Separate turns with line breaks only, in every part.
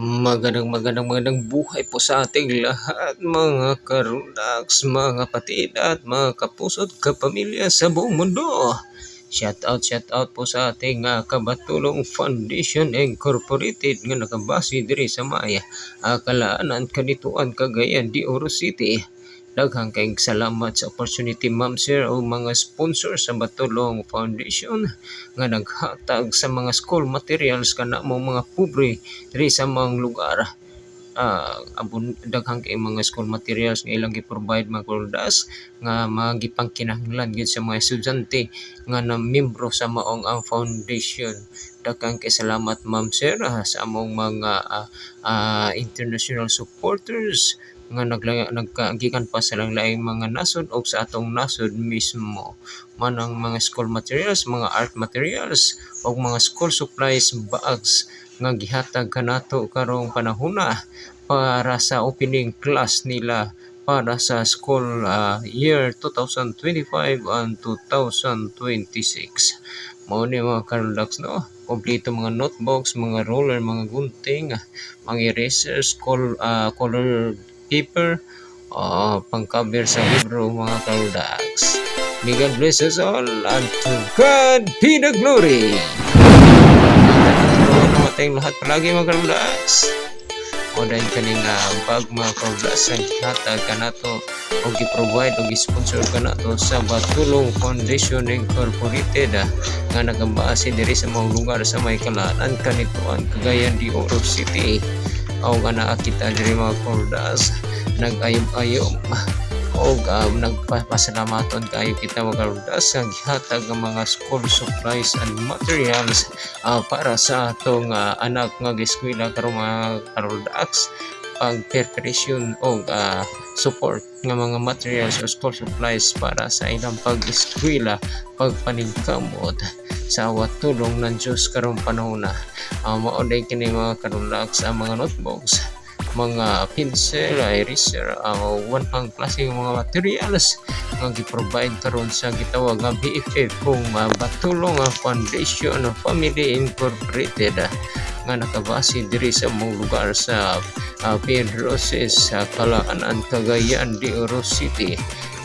Magandang magandang magandang buhay po sa ating lahat mga karunaks, mga kapatid at mga kapuso at kapamilya sa buong mundo. Shout out, shout out po sa ating uh, Kabatulong Foundation Incorporated nga nakabase diri sa Maya, uh, Kalaanan, Kanituan, Cagayan de Oro City. Daghang kayong salamat sa opportunity ma'am sir o mga sponsor sa Batulong Foundation nga naghatag sa mga school materials kana mo mga pobre diri sa mga lugar. Uh, abun daghang kay mga school materials nga ilang gi-provide mga kurdas nga magipangkinahanglan gid sa mga estudyante nga na membro sa maong ang foundation daghang kay salamat ma'am sir ah, sa among mga ah, ah, international supporters nga nagkagikan pa sa laing mga nasod o sa atong nasod mismo. Manang mga school materials mga art materials o mga school supplies bags nga gihatag kanato karong panahona para sa opening class nila para sa school uh, year 2025 and 2026 mao ni mga karlax no? Kompleto mga notebooks mga ruler mga gunting mga erasers col uh, color paper uh, pang-cover sa libro mga karlax May God bless us all and to God be the glory! Namatay lahat palagi mga karlax o dahil kaning uh, bag mga karlax ang hatag kanato o gi-provide o gi-sponsor kanato sa Batulong Foundation Incorporated uh, nga nagambase diri sa mga lugar sa may kalaanan kanituan Cagayan de Oro City o nga kita diri mga karlax nag-ayom-ayom o um, nagpapasalamaton kayo kita magarudas sa gihatag ng mga school supplies and materials uh, para sa atong uh, anak nga eskwela karong mga karudas. Pag preparation o uh, support ng mga materials o school supplies para sa ilang pag-eskwela pagpaningkamot sa awat tulong ng Diyos karong panahon na. Uh, maunay kini mga karulax ang mga notebooks mga pinsel, eraser, uh, one pang klase mga materials nga gi-provide karon sa gitawag nga BFF kung uh, batulong nga Foundation of Family Incorporated uh, nga nakabase diri sa mga lugar sa uh, Pedroses sa Kalaanan, Cagayan de Oro City.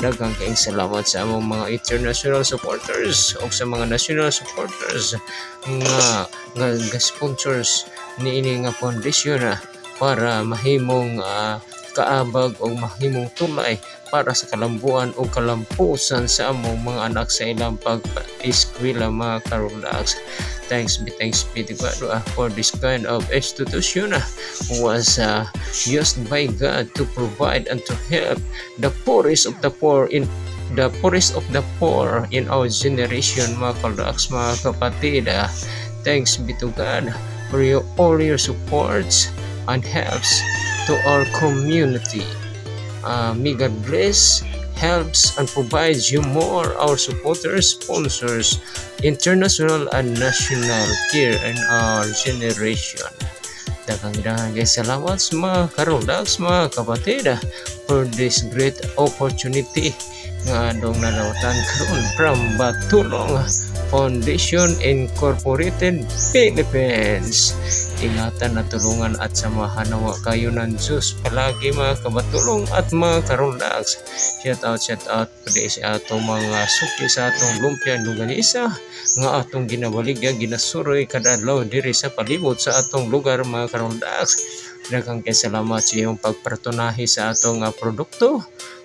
Daghang kayong salamat sa among mga international supporters o sa mga national supporters nga nga, sponsors ni ini nga foundation uh, para mahimong uh, kaabag o mahimong tulay para sa kalambuan o kalampusan sa among mga anak sa ilang pag-eskwela mga karulax. Thanks be thanks be to God uh, for this kind of institution uh, was uh, used by God to provide and to help the poorest of the poor in the poorest of the poor in our generation mga karulax mga kapatid. Uh, thanks be to God for your, all your supports and helps to our community. Uh, may God bless, helps, and provides you more our supporters, sponsors, international and national here in our generation. Daghang guys, salamat sa mga karundags, mga kapatid for this great opportunity nga dong nalawatan karon from Batulong Foundation Incorporated Philippines ingatan na tulungan at samahan nawa kayo ng Diyos. Palagi mga kabatulong at mga karundags. Shout out shout out pwede sa atong mga suki sa atong lumpia luganisa nga atong ginabaligya ginasuroy kadadlaw diri sa palibot sa atong lugar mga karundags. Daghang kay salamat sa iyong pagpartunahi sa atong uh, produkto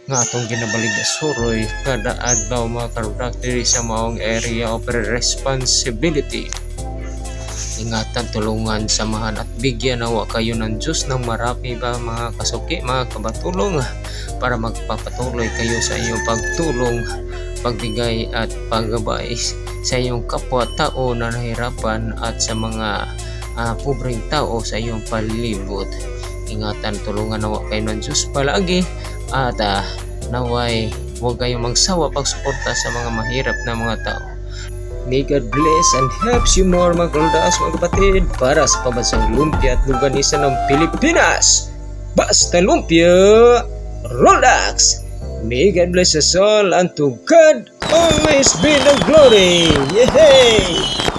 nga atong ginabaligya suroy kada adlaw mga karundags diri sa maong area of responsibility ingatan, tulungan, samahan at bigyan nawa kayo ng Diyos ng marami ba mga kasuki, mga kabatulong para magpapatuloy kayo sa inyong pagtulong, pagbigay at paggabay sa iyong kapwa-tao na nahirapan at sa mga uh, pobreng tao sa iyong palibot. Ingatan, tulungan nawa kayo ng Diyos palagi at uh, naway huwag kayong magsawa pagsuporta sa mga mahirap na mga tao May God bless and helps you more mga kaldaas mga kapatid para sa pambansang lumpia at luganisa ng Pilipinas. Basta lumpia, relax! May God bless us all and to God always be the glory! Yay!